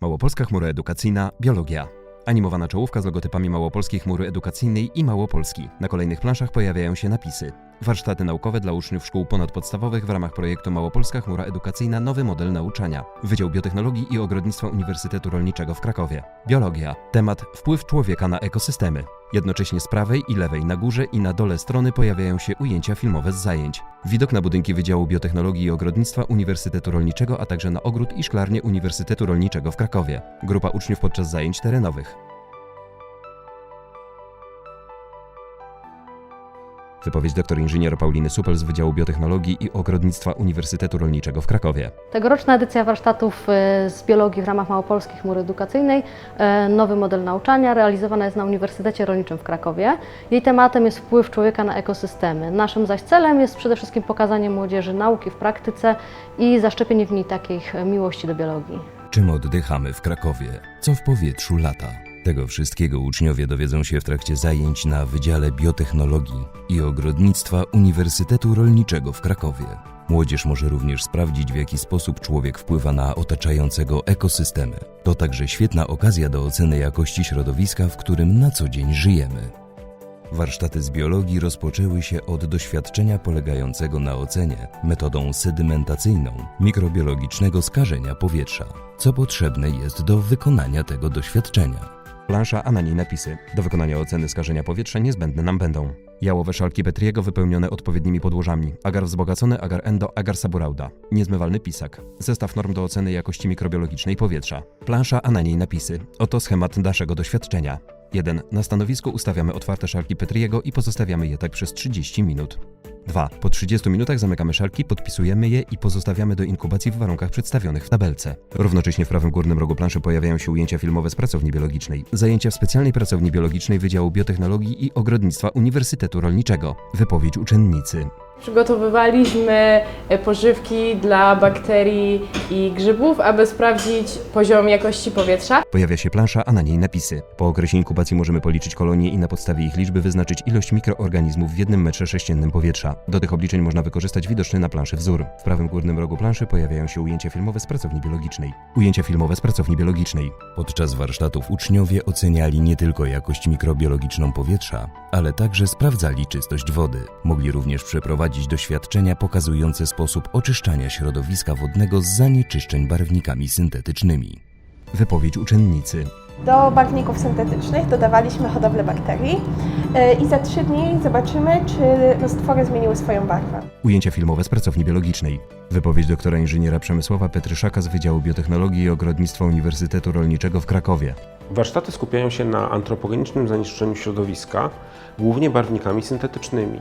Małopolska Chmura Edukacyjna Biologia. Animowana czołówka z logotypami Małopolskiej Chmury Edukacyjnej i Małopolski. Na kolejnych planszach pojawiają się napisy. Warsztaty naukowe dla uczniów szkół ponadpodstawowych w ramach projektu Małopolska Chmura Edukacyjna Nowy Model Nauczania. Wydział Biotechnologii i Ogrodnictwa Uniwersytetu Rolniczego w Krakowie. Biologia. Temat Wpływ człowieka na ekosystemy. Jednocześnie z prawej i lewej na górze i na dole strony pojawiają się ujęcia filmowe z zajęć. Widok na budynki Wydziału Biotechnologii i Ogrodnictwa Uniwersytetu Rolniczego, a także na ogród i szklarnię Uniwersytetu Rolniczego w Krakowie. Grupa uczniów podczas zajęć terenowych. Wypowiedź dr inżynier Pauliny Supel z Wydziału Biotechnologii i Ogrodnictwa Uniwersytetu Rolniczego w Krakowie. Tegoroczna edycja warsztatów e, z biologii w ramach Małopolskiej Chmury Edukacyjnej, e, nowy model nauczania, realizowana jest na Uniwersytecie Rolniczym w Krakowie. Jej tematem jest wpływ człowieka na ekosystemy. Naszym zaś celem jest przede wszystkim pokazanie młodzieży nauki w praktyce i zaszczepienie w niej takiej e, miłości do biologii. Czym oddychamy w Krakowie? Co w powietrzu lata? Tego wszystkiego uczniowie dowiedzą się w trakcie zajęć na Wydziale Biotechnologii i Ogrodnictwa Uniwersytetu Rolniczego w Krakowie. Młodzież może również sprawdzić, w jaki sposób człowiek wpływa na otaczającego ekosystemy. To także świetna okazja do oceny jakości środowiska, w którym na co dzień żyjemy. Warsztaty z biologii rozpoczęły się od doświadczenia polegającego na ocenie metodą sedymentacyjną mikrobiologicznego skażenia powietrza, co potrzebne jest do wykonania tego doświadczenia. Plansza, a na niej napisy. Do wykonania oceny skażenia powietrza niezbędne nam będą jałowe szalki Petriego wypełnione odpowiednimi podłożami, agar wzbogacony, agar endo, agar saburauda, niezmywalny pisak, zestaw norm do oceny jakości mikrobiologicznej powietrza, plansza, a na niej napisy. Oto schemat naszego doświadczenia. 1. Na stanowisku ustawiamy otwarte szalki Petriego i pozostawiamy je tak przez 30 minut. 2. Po 30 minutach zamykamy szalki, podpisujemy je i pozostawiamy do inkubacji w warunkach przedstawionych w tabelce. Równocześnie w prawym górnym rogu planszy pojawiają się ujęcia filmowe z pracowni biologicznej. Zajęcia w specjalnej pracowni biologicznej Wydziału Biotechnologii i Ogrodnictwa Uniwersytetu Rolniczego. Wypowiedź uczennicy. Przygotowywaliśmy e, pożywki dla bakterii i grzybów, aby sprawdzić poziom jakości powietrza. Pojawia się plansza, a na niej napisy. Po okresie inkubacji możemy policzyć kolonie i na podstawie ich liczby wyznaczyć ilość mikroorganizmów w jednym metrze sześciennym powietrza. Do tych obliczeń można wykorzystać widoczny na planszy wzór. W prawym górnym rogu planszy pojawiają się ujęcia filmowe z pracowni biologicznej. Ujęcia filmowe z pracowni biologicznej. Podczas warsztatów uczniowie oceniali nie tylko jakość mikrobiologiczną powietrza, ale także sprawdzali czystość wody. Mogli również przeprowadzić doświadczenia pokazujące sposób oczyszczania środowiska wodnego z zanieczyszczeń barwnikami syntetycznymi. Wypowiedź uczennicy. Do barwników syntetycznych dodawaliśmy hodowlę bakterii e, i za trzy dni zobaczymy, czy roztwory zmieniły swoją barwę. Ujęcia filmowe z pracowni biologicznej. Wypowiedź doktora inżyniera Przemysława Petryszaka z Wydziału Biotechnologii i Ogrodnictwa Uniwersytetu Rolniczego w Krakowie. Warsztaty skupiają się na antropogenicznym zanieczyszczeniu środowiska, głównie barwnikami syntetycznymi.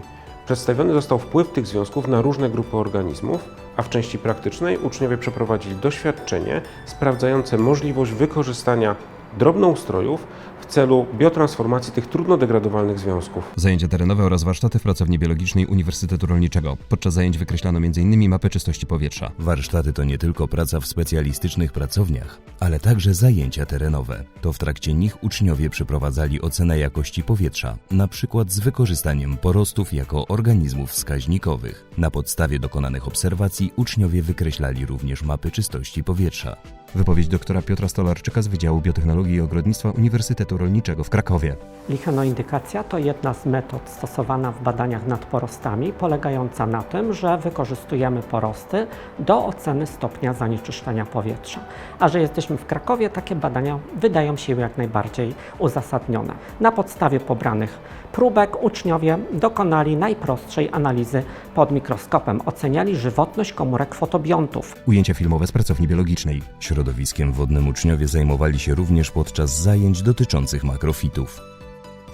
Przedstawiony został wpływ tych związków na różne grupy organizmów, a w części praktycznej uczniowie przeprowadzili doświadczenie sprawdzające możliwość wykorzystania drobnoustrojów w celu biotransformacji tych trudno degradowalnych związków. Zajęcia terenowe oraz warsztaty w pracowni biologicznej Uniwersytetu Rolniczego. Podczas zajęć wykreślano m.in. mapy czystości powietrza. Warsztaty to nie tylko praca w specjalistycznych pracowniach, ale także zajęcia terenowe. To w trakcie nich uczniowie przeprowadzali ocenę jakości powietrza, na przykład z wykorzystaniem porostów jako organizmów wskaźnikowych. Na podstawie dokonanych obserwacji uczniowie wykreślali również mapy czystości powietrza. Wypowiedź doktora Piotra Stolarczyka z Wydziału Biotechnologii i Ogrodnictwa Uniwersytetu Rolniczego w Krakowie. Lichenoindykacja to jedna z metod stosowana w badaniach nad porostami, polegająca na tym, że wykorzystujemy porosty do oceny stopnia zanieczyszczenia powietrza. A że jesteśmy w Krakowie, takie badania wydają się jak najbardziej uzasadnione. Na podstawie pobranych próbek uczniowie dokonali najprostszej analizy pod mikroskopem. Oceniali żywotność komórek fotobiontów. Ujęcia filmowe z pracowni biologicznej. Środowiskiem wodnym uczniowie zajmowali się również podczas zajęć dotyczących makrofitów.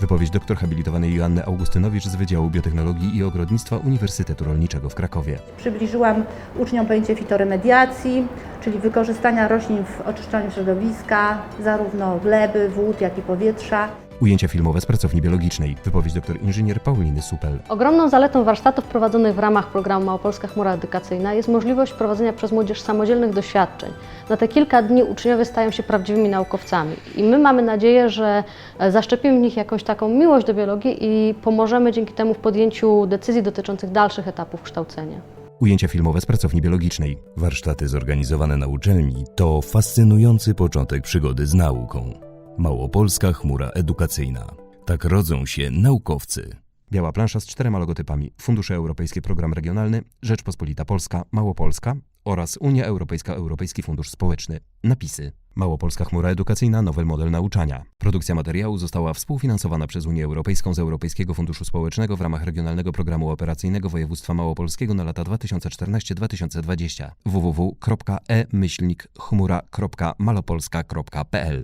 Wypowiedź doktor habilitowanej Joanny Augustynowicz z Wydziału Biotechnologii i Ogrodnictwa Uniwersytetu Rolniczego w Krakowie. Przybliżyłam uczniom pojęcie fitoremediacji, czyli wykorzystania roślin w oczyszczaniu środowiska, zarówno gleby, wód, jak i powietrza. Ujęcia filmowe z pracowni biologicznej. Wypowiedź doktor inżynier Pauliny Supel. Ogromną zaletą warsztatów prowadzonych w ramach programu Małopolska Chmura Edukacyjna jest możliwość prowadzenia przez młodzież samodzielnych doświadczeń. Na te kilka dni uczniowie stają się prawdziwymi naukowcami i my mamy nadzieję, że e, zaszczepimy w nich jakąś taką miłość do biologii i pomożemy dzięki temu w podjęciu decyzji dotyczących dalszych etapów kształcenia. Ujęcia filmowe z pracowni biologicznej. Warsztaty zorganizowane na uczelni to fascynujący początek przygody z nauką. Małopolska chmura edukacyjna. Tak rodzą się naukowcy. Biała plansza z czterema logotypami. Fundusze Europejskie Program Regionalny, Rzeczpospolita Polska, Małopolska oraz Unia Europejska Europejski Fundusz Społeczny. Napisy. Małopolska Chmura Edukacyjna, nowy model nauczania. Produkcja materiału została współfinansowana przez Unię Europejską z Europejskiego Funduszu Społecznego w ramach Regionalnego Programu Operacyjnego Województwa Małopolskiego na lata 2014-2020. www.e-chmura.malopolska.pl